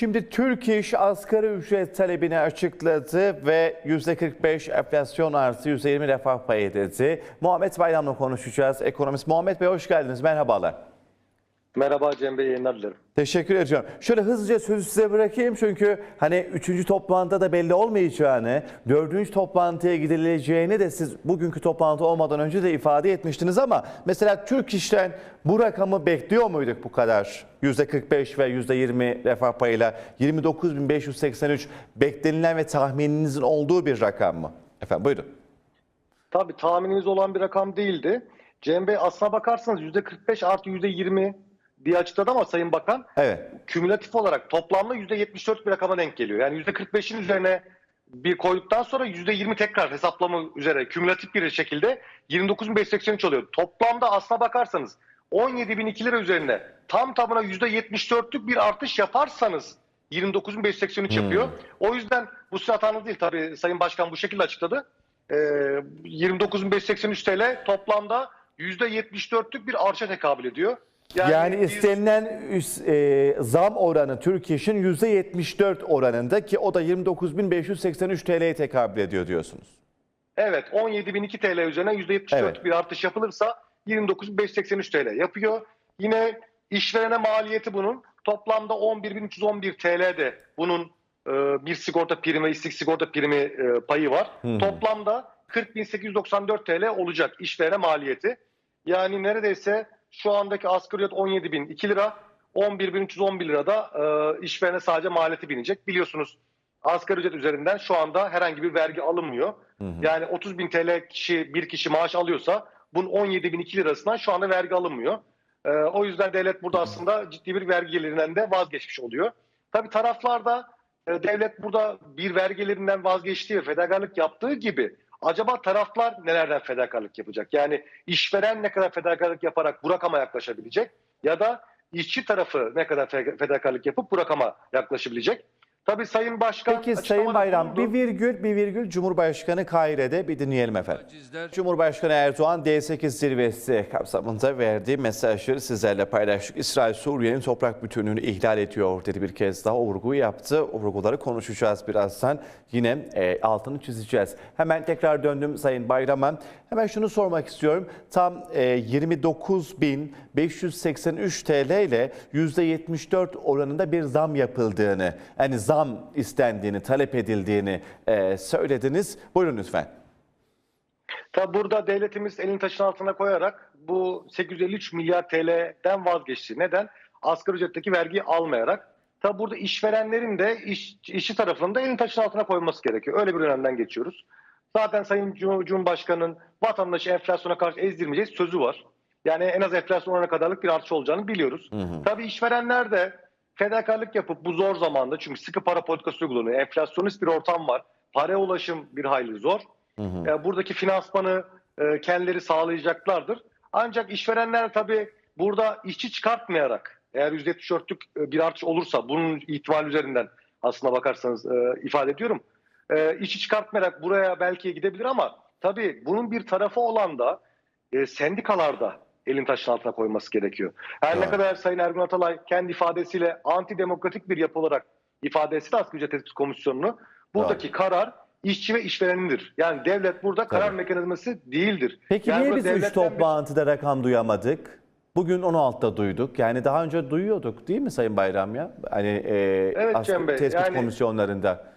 Şimdi Türk İş asgari ücret talebini açıkladı ve %45 enflasyon artı %20 refah payı dedi. Muhammed Bayram'la konuşacağız. Ekonomist Muhammed Bey hoş geldiniz. Merhabalar. Merhaba Cem Bey yayınlar dilerim. Teşekkür ediyorum. Şöyle hızlıca sözü size bırakayım çünkü hani üçüncü toplantıda da belli olmayacağını, dördüncü toplantıya gidileceğini de siz bugünkü toplantı olmadan önce de ifade etmiştiniz ama mesela Türk İş'ten bu rakamı bekliyor muyduk bu kadar? %45 ve %20 refah payıyla 29.583 beklenilen ve tahmininizin olduğu bir rakam mı? Efendim buyurun. Tabii tahminimiz olan bir rakam değildi. Cem Bey aslına bakarsanız %45 artı %20 diye açıkladı ama Sayın Bakan Evet. kümülatif olarak toplamda %74 bir rakama denk geliyor. Yani %45'in üzerine bir koyduktan sonra %20 tekrar hesaplama üzere kümülatif bir şekilde 29.583 oluyor. Toplamda aslına bakarsanız 17.002 lira üzerine tam tamına %74'lük bir artış yaparsanız 29.583 yapıyor. O yüzden bu size hatanız değil tabii Sayın Başkan bu şekilde açıkladı. Ee, 29.583 TL toplamda %74'lük bir artışa tekabül ediyor. Yani, biz- istenilen üs- e, zam oranı Türk İş'in %74 oranında ki o da 29.583 TL'ye tekabül ediyor diyorsunuz. Evet 17.002 TL üzerine %74 Evet. bir artış yapılırsa 29.583 TL yapıyor. Yine işverene maliyeti bunun toplamda 11.311 TL de bunun e, bir sigorta primi, işsizlik sigorta primi e, payı var. Toplamda 40.894 TL olacak işverene maliyeti. Yani neredeyse şu andaki asgari ücret 17.002 lira, 11.311 lira da e, işverene sadece maliyeti binecek. Biliyorsunuz asgari ücret üzerinden şu anda herhangi bir vergi alınmıyor. Yani 30 bin TL kişi bir kişi maaş alıyorsa bunun 17 bin 2 lirasından şu anda vergi alınmıyor. Ee, o yüzden devlet burada aslında ciddi bir vergi gelirinden de vazgeçmiş oluyor. Tabii taraflarda e, devlet burada bir vergi gelirinden vazgeçtiği, fedakarlık yaptığı gibi acaba taraflar nelerden fedakarlık yapacak? Yani işveren ne kadar fedakarlık yaparak bu rakama yaklaşabilecek ya da işçi tarafı ne kadar fe- fedakarlık yapıp bu rakama yaklaşabilecek? Tabii Sayın Başkan Peki Sayın Bayram bulundu. bir virgül bir virgül Cumhurbaşkanı Kahire'de bir dinleyelim efendim. Cumhurbaşkanı Erdoğan D8 zirvesi kapsamında verdiği mesajları sizlerle paylaştık. İsrail Suriye'nin toprak bütünlüğünü ihlal ediyor dedi bir kez daha o vurgu yaptı. O vurguları konuşacağız birazdan. Yine e, altını çizeceğiz. Hemen tekrar döndüm Sayın Bayram'a. Hemen şunu sormak istiyorum. Tam e, 29.583 TL ile %74 oranında bir zam yapıldığını, yani zam istendiğini, talep edildiğini e, söylediniz. Buyurun lütfen. Tabi burada devletimiz elini taşın altına koyarak bu 853 milyar TL'den vazgeçti. Neden? Asgari ücretteki vergiyi almayarak. Tabi burada işverenlerin de iş, işçi tarafında elini taşın altına koyması gerekiyor. Öyle bir dönemden geçiyoruz. Zaten Sayın Cum- Cumhurbaşkanı'nın vatandaşı enflasyona karşı ezdirmeyeceğiz sözü var. Yani en az enflasyon oranına kadarlık bir artış olacağını biliyoruz. Tabii işverenler de fedakarlık yapıp bu zor zamanda çünkü sıkı para politikası uygulanıyor. Enflasyonist bir ortam var. Paraya ulaşım bir hayli zor. E, buradaki finansmanı e, kendileri sağlayacaklardır. Ancak işverenler tabii burada işçi çıkartmayarak eğer %74'lük e, bir artış olursa bunun ihtimal üzerinden aslına bakarsanız e, ifade ediyorum. E, işçi çıkartmayarak buraya belki gidebilir ama tabii bunun bir tarafı olan da e, sendikalarda elin taşın altına koyması gerekiyor. Her ne Evet. kadar Sayın Ergun Atalay kendi ifadesiyle antidemokratik bir yapı olarak ifade etse de Asgari Ücret Tespit Komisyonu'nu buradaki karar işçi ve işverenindir. Yani devlet burada karar Tabii. mekanizması değildir. Peki yani niye biz 3 devletten bir- toplantıda rakam duyamadık? Bugün 16'da duyduk. Yani daha önce duyuyorduk değil mi Sayın Bayram ya? Hani e, Evet Cem Bey, tespit yani- komisyonlarında.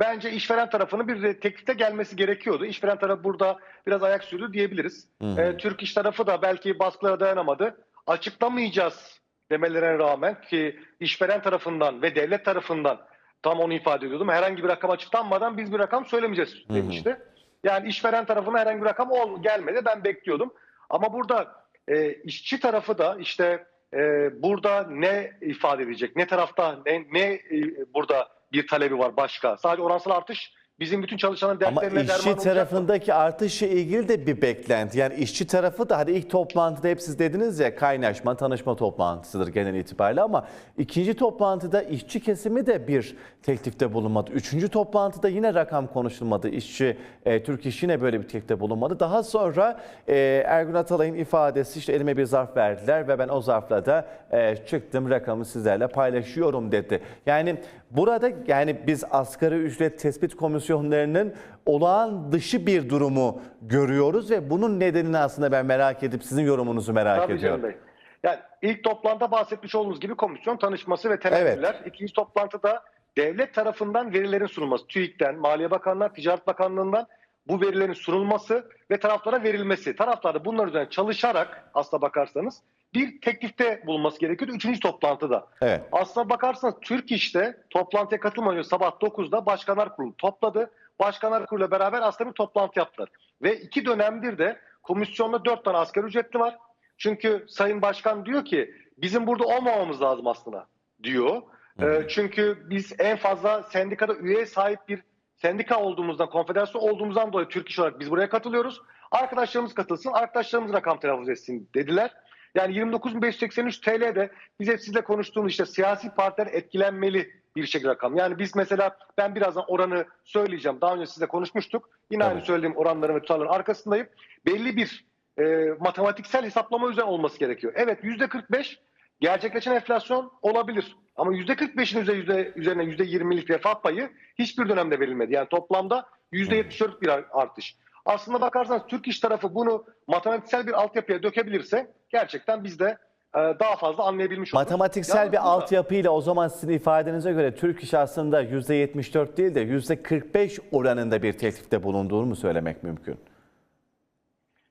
Bence işveren tarafının bir teklifte gelmesi gerekiyordu. İşveren tarafı burada biraz ayak sürdü diyebiliriz. Ee, Türk iş tarafı da belki baskılara dayanamadı. Açıklamayacağız demelerine rağmen ki işveren tarafından ve devlet tarafından tam onu ifade ediyordum. Herhangi bir rakam açıklanmadan biz bir rakam söylemeyeceğiz demişti. Yani işveren tarafına herhangi bir rakam ol, gelmedi. Ben bekliyordum. Ama burada e, işçi tarafı da işte e, burada ne ifade edecek? Ne tarafta ne, ne e, burada bir talebi var başka? Sadece oransal artış bizim bütün çalışanların Ama dertlerine derman işçi olacak tarafındaki artışla ilgili de bir beklenti. Yani işçi tarafı da hadi ilk toplantıda hep siz dediniz ya kaynaşma, tanışma toplantısıdır genel itibariyle ama ikinci toplantıda işçi kesimi de bir teklifte bulunmadı. Üçüncü toplantıda yine rakam konuşulmadı. İşçi, e, Türk İş yine böyle bir teklifte bulunmadı. Daha sonra e, Ergun Atalay'ın ifadesi işte elime bir zarf verdiler ve ben o zarfla da e, çıktım rakamı sizlerle paylaşıyorum dedi. Yani burada yani biz asgari ücret tespit komisyonlarının olağan dışı bir durumu görüyoruz ve bunun nedenini aslında ben merak edip sizin yorumunuzu merak Tabii ediyorum. Bey. Yani ilk toplantıda bahsetmiş olduğunuz gibi komisyon tanışması ve temenniler. İkinci toplantıda devlet tarafından verilerin sunulması. TÜİK'ten, Maliye Bakanlığı, Ticaret Bakanlığı'ndan bu verilerin sunulması ve taraflara verilmesi. Taraflar da bunlar üzerine çalışarak aslına bakarsanız bir teklifte bulunması gerekiyordu. Üçüncü toplantıda. Evet. Aslına bakarsanız Türk İş'te toplantıya katılmadan önce sabah 9'da Başkanlar Kurulu topladı. Başkanlar Kurulu'yla beraber aslında bir toplantı yaptılar. Ve iki dönemdir de komisyonda dört tane asgari ücretli var. Çünkü Sayın Başkan diyor ki bizim burada olmamamız lazım aslında diyor. Ee, çünkü biz en fazla sendikada üye sahip bir sendika olduğumuzdan, konfederasyon olduğumuzdan dolayı Türk İş olarak biz buraya katılıyoruz. Arkadaşlarımız katılsın, arkadaşlarımız rakam telaffuz etsin dediler. Yani 29.583 TL'de biz hep sizle konuştuğumuz işte siyasi partiler etkilenmeli bir şekilde rakam. Yani biz mesela ben birazdan oranı söyleyeceğim. Daha önce sizle konuşmuştuk. Yine aynı Tabii. söylediğim oranların ve tutarların arkasındayım. Belli bir e, matematiksel hesaplama üzerine olması gerekiyor. Evet %45 gerçekleşen enflasyon olabilir. Ama %45'in üzerine, yüzde, üzerine %20'lik refah payı hiçbir dönemde verilmedi. Yani toplamda %74 bir artış. Aslında bakarsanız Türk İş tarafı bunu matematiksel bir altyapıya dökebilirse gerçekten biz de e, daha fazla anlayabilmiş oluruz. Matematiksel Yalnız bir burada- altyapıyla o zaman sizin ifadenize göre Türk İş aslında %74 değil de %45 oranında bir teklifte bulunduğunu mu söylemek mümkün?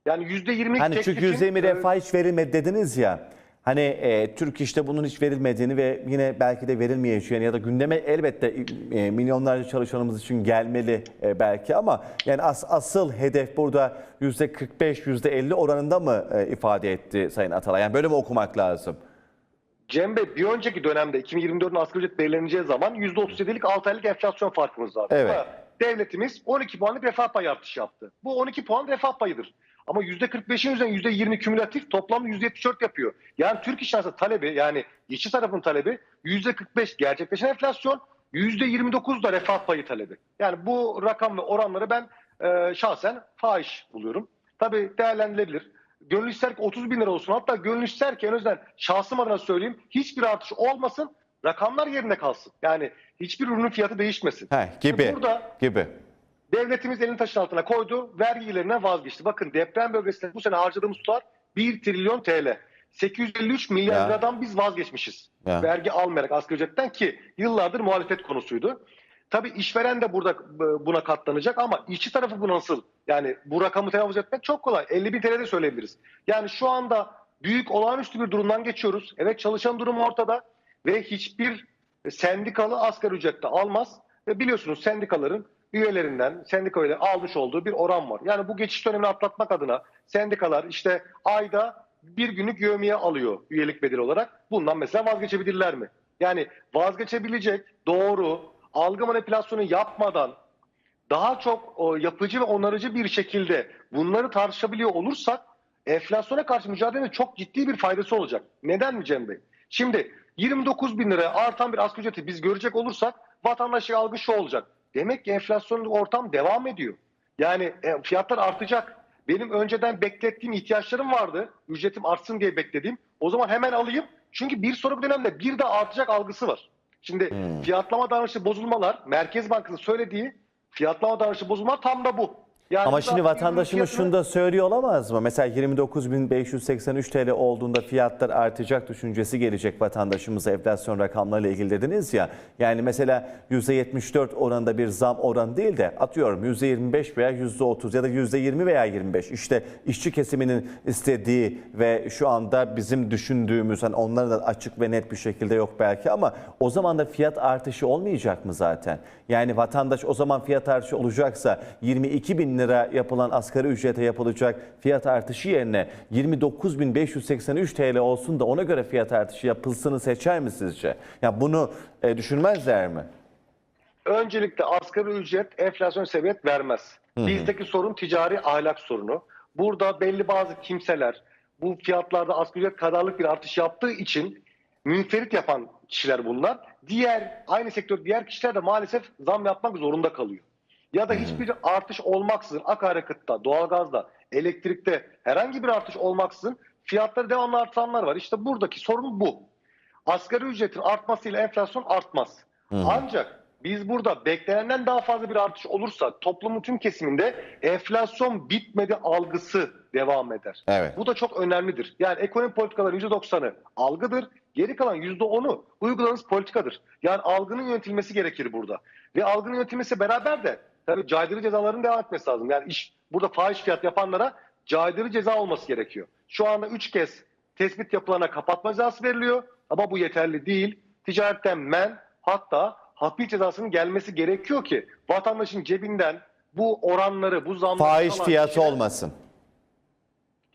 Yani %20'lik Hani çünkü teklifin, %20 e, refah hiç verilmedi dediniz ya. Hani e, Türk İş'te bunun hiç verilmediğini ve yine belki de verilmeyeceğini ya da gündeme elbette e, milyonlarca çalışanımız için gelmeli e, belki ama yani as, asıl hedef burada %45 %50 oranında mı e, ifade etti Sayın Atalay? Yani böyle mi okumak lazım? Cem Bey bir önceki dönemde 2024'ün asgari ücret belirleneceği zaman %37'lik 6 aylık enflasyon farkımız vardı. Evet. Devletimiz 12 puanlık refah payı artışı yaptı. Bu 12 puan refah payıdır. Ama %45'in üzerine %20 kümülatif toplamda %74 yapıyor. Yani Türk İş aslında talebi yani işçi tarafının talebi %45 gerçekleşen enflasyon %29 da refah payı talebi. Yani bu rakam ve oranları ben e, şahsen fahiş buluyorum. Tabii değerlendirilebilir. Gönül ister ki 30 bin lira olsun. Hatta gönül ister ki en azından şahsım adına söyleyeyim hiçbir artış olmasın. Rakamlar yerinde kalsın. Yani hiçbir ürünün fiyatı değişmesin. He, gibi. Burada Gibi. Devletimiz elini taşın altına koydu. Vergilerinden vazgeçti. Bakın deprem bölgesinde bu sene harcadığımız tutar 1 trilyon TL. 853 milyar Ya. liradan biz vazgeçmişiz. Ya. Vergi almayarak asgari ücretten ki yıllardır muhalefet konusuydu. Tabii işveren de burada e, buna katlanacak ama işçi tarafı bu nasıl? Yani bu rakamı telaffuz etmek çok kolay. 50 bin TL de söyleyebiliriz. Yani şu anda büyük olağanüstü bir durumdan geçiyoruz. Evet çalışan durumu ortada ve hiçbir sendikalı asgari ücrette almaz. Ve biliyorsunuz sendikaların üyelerinden sendika üyeleri almış olduğu bir oran var. Yani bu geçiş dönemini atlatmak adına sendikalar işte ayda bir günlük yövmiye alıyor üyelik bedeli olarak. Bundan mesela vazgeçebilirler mi? Yani vazgeçebilecek doğru algı manipülasyonu yapmadan daha çok o, yapıcı ve onarıcı bir şekilde bunları tartışabiliyor olursak enflasyona karşı mücadelenin çok ciddi bir faydası olacak. Neden mi Cem Bey? Şimdi 29 bin liraya artan bir asgari ücreti biz görecek olursak vatandaşlık algı şu olacak. Demek ki enflasyonun ortam devam ediyor. Yani e, fiyatlar artacak. Benim önceden beklettiğim ihtiyaçlarım vardı. Ücretim artsın diye beklediğim. O zaman hemen alayım. Çünkü bir sonraki dönemde bir de artacak algısı var. Şimdi Hmm. fiyatlama davranışı bozulmalar, Merkez Bankası'nın söylediği fiyatlama davranışı bozulmalar tam da bu. Yani Ama şimdi vatandaşımız fiyatını- şunu da söylüyor olamaz mı? Mesela 29.583 TL olduğunda fiyatlar artacak düşüncesi gelecek vatandaşımıza enflasyon rakamlarıyla ilgili dediniz ya. Yani mesela %74 oranında bir zam oranı değil de atıyorum %25 veya %30 ya da %20 veya 25. İşte işçi kesiminin istediği ve şu anda bizim düşündüğümüz hani onların da açık ve net bir şekilde yok belki ama o zaman da fiyat artışı olmayacak mı zaten? Yani vatandaş o zaman fiyat artışı olacaksa 22 bin lira yapılan asgari ücrete yapılacak fiyat artışı yerine 29.583 TL olsun da ona göre fiyat artışı yapılsını seçer mi sizce? Ya bunu e, düşünmezler mi? Öncelikle asgari ücret enflasyon sebebiyet vermez. Bizdeki sorun ticari ahlak sorunu. Burada belli bazı kimseler bu fiyatlarda asgari ücret kadarlık bir artış yaptığı için münferit yapan kişiler bunlar. Diğer aynı sektör diğer kişiler de maalesef zam yapmak zorunda kalıyor. Ya da hiçbir artış olmaksızın akaryakıtta, doğalgazda, elektrikte herhangi bir artış olmaksızın fiyatları devamlı artanlar var. İşte buradaki sorun bu. Asgari ücretin artmasıyla enflasyon artmaz. Ancak biz burada beklenenden daha fazla bir artış olursa toplumun tüm kesiminde enflasyon bitmedi algısı devam eder. Evet. Bu da çok önemlidir. Yani ekonomi politikaları %90'ı algıdır. Geri kalan %10'u uyguladığınız politikadır. Yani algının yönetilmesi gerekir burada. Ve algının yönetilmesi beraber de tabii caydırıcı cezaların devam etmesi lazım. Yani iş burada fahiş fiyat yapanlara caydırıcı ceza olması gerekiyor. Şu anda 3 kez tespit yapılana kapatma cezası veriliyor ama bu yeterli değil. Ticaretten men hatta hapis cezasının gelmesi gerekiyor ki vatandaşın cebinden bu oranları, bu zamları Fahiş fiyatı kişiler- olmasın.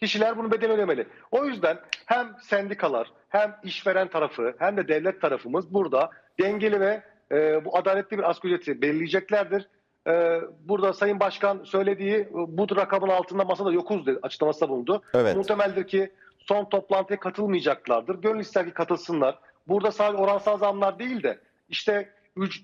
Kişiler bunu bedel ödemeli. O yüzden hem sendikalar hem işveren tarafı hem de devlet tarafımız burada dengeli ve e, bu adaletli bir asgari ücreti belirleyeceklerdir. E, burada Sayın Başkan söylediği e, bu rakamın altında masada yokuz dedi, açıklamasında bulundu. Evet. Muhtemeldir ki son toplantıya katılmayacaklardır. Gönül ister ki katılsınlar. Burada sadece oransal zamlar değil de işte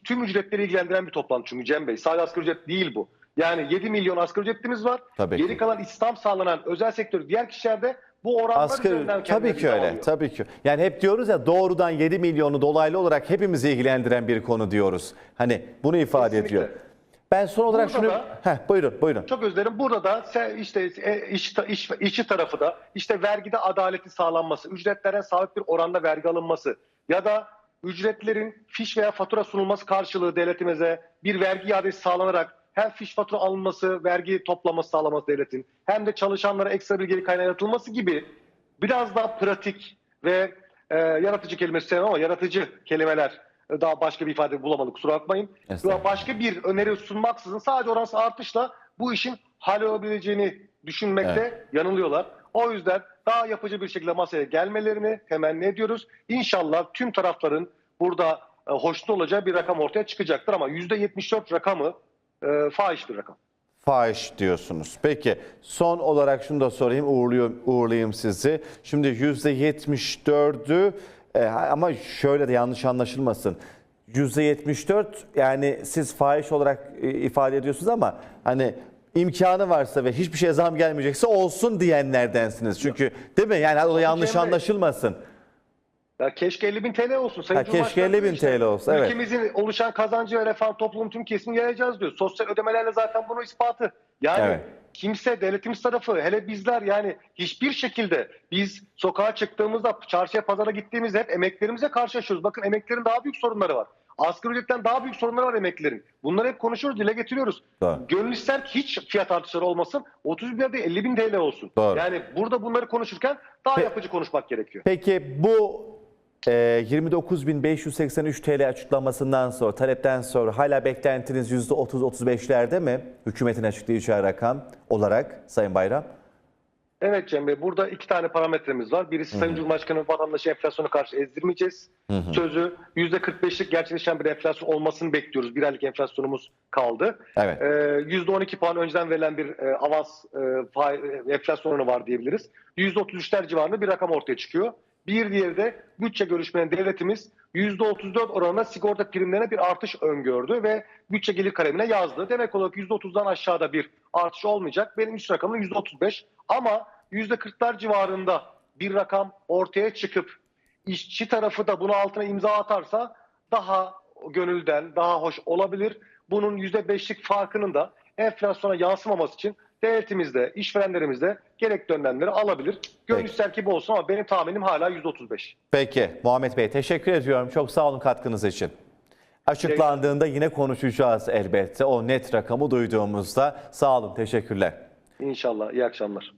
tüm ücretleri ilgilendiren bir toplantı çünkü Cem Bey. Sadece asgari ücret değil bu. Yani 7 milyon asgari ücretlimiz var. Tabii Geri ki. kalan istihdam sağlanan özel sektör diğer kişilerde bu oranlar Asgari üzerinden tabii ki öyle. sağlıyor. Tabii ki. Yani hep diyoruz ya doğrudan 7 milyonu dolaylı olarak hepimizi ilgilendiren bir konu diyoruz. Hani bunu ifade Kesinlikle. ediyor. Ben son olarak Burada şunu da- Heh, buyurun buyurun. Çok özür dilerim. Burada da işte e, iş, iş, işçi tarafı da işte vergide adaleti sağlanması, ücretlere sabit bir oranda vergi alınması ya da ücretlerin fiş veya fatura sunulması karşılığı devletimize bir vergi iadesi sağlanarak hem fiş fatura alınması, vergi toplaması sağlaması devletin hem de çalışanlara ekstra bir geri kaynağı yaratılması gibi biraz daha pratik ve e, yaratıcı kelimesi sevmem ama yaratıcı kelimeler daha başka bir ifade bulamadık kusura bakmayın. Başka bir öneri sunmaksızın sadece oransal artışla bu işin hallolabileceğini düşünmekte yanılıyorlar. O yüzden daha yapıcı bir şekilde masaya gelmelerini temenni ediyoruz. İnşallah tüm tarafların burada e, hoşnut olacağı bir rakam ortaya çıkacaktır ama %74 rakamı e, fahiş bir rakam. Fahiş diyorsunuz. Peki son olarak şunu da sorayım uğurluyorum, uğurlayayım sizi. Şimdi %74'ü e, ama şöyle de yanlış anlaşılmasın. %74 yani siz fahiş olarak e, ifade ediyorsunuz ama hani imkanı varsa ve hiçbir şeye zam gelmeyecekse olsun diyenlerdensiniz. Çünkü değil mi? Yani o da yanlış Bey. anlaşılmasın. Ya keşke 50 bin TL olsun. Sayın Ha, keşke Cumhurbaşkanı 50 bin diyor TL olsa, evet. Ülkemizin oluşan kazancı ve refah toplumun tüm kesimini yayacağız diyor. Sosyal ödemelerle zaten bunu ispatı. Yani Evet. Kimse devletimiz tarafı hele bizler yani hiçbir şekilde biz sokağa çıktığımızda çarşıya pazara gittiğimizde hep emeklerimize karşılaşıyoruz. Bakın emeklerin daha büyük sorunları var. Asgari ücretten daha büyük sorunları var emeklilerin. Bunları hep konuşuyoruz, dile getiriyoruz. Doğru. Gönül ister ki hiç fiyat artışları olmasın. 30 bin değil 50 bin TL olsun. Doğru. Yani burada bunları konuşurken daha yapıcı konuşmak gerekiyor. Peki bu 29.583 TL açıklamasından sonra, talepten sonra hala beklentiniz %30-35'lerde mi? Hükümetin açıklayacağı rakam olarak Sayın Bayram. Evet Cem Bey, burada iki tane parametremiz var. Birisi Sayın Cumhurbaşkanı vatandaşı enflasyona karşı ezdirmeyeceğiz. Sözü %45'lik gerçekleşen bir enflasyon olmasını bekliyoruz. Bir aylık enflasyonumuz kaldı. Evet. Ee, %12 puan önceden verilen bir e, avans e, faiz- enflasyon oranı var diyebiliriz. %33'ler civarında bir rakam ortaya çıkıyor. Bir diğeri de bütçe görüşmelerinde devletimiz %34 oranında sigorta primlerine bir artış öngördü ve bütçe gelir kalemine yazdı. Demek olarak %30'dan aşağıda bir artış olmayacak. Benim üst rakamım %35 ama %40'lar civarında bir rakam ortaya çıkıp işçi tarafı da bunu altına imza atarsa daha gönülden, daha hoş olabilir. Bunun %5'lik farkının da enflasyona yansımaması için devletimiz de, işverenlerimiz de gerekli önlemleri alabilir. Gönül Peki. ister ki bu olsun ama benim tahminim hala %35. Peki Muhammed Bey teşekkür ediyorum. Çok sağ olun katkınız için. Açıklandığında yine konuşacağız elbette. O net rakamı duyduğumuzda. Sağ olun, teşekkürler. İnşallah. İyi akşamlar.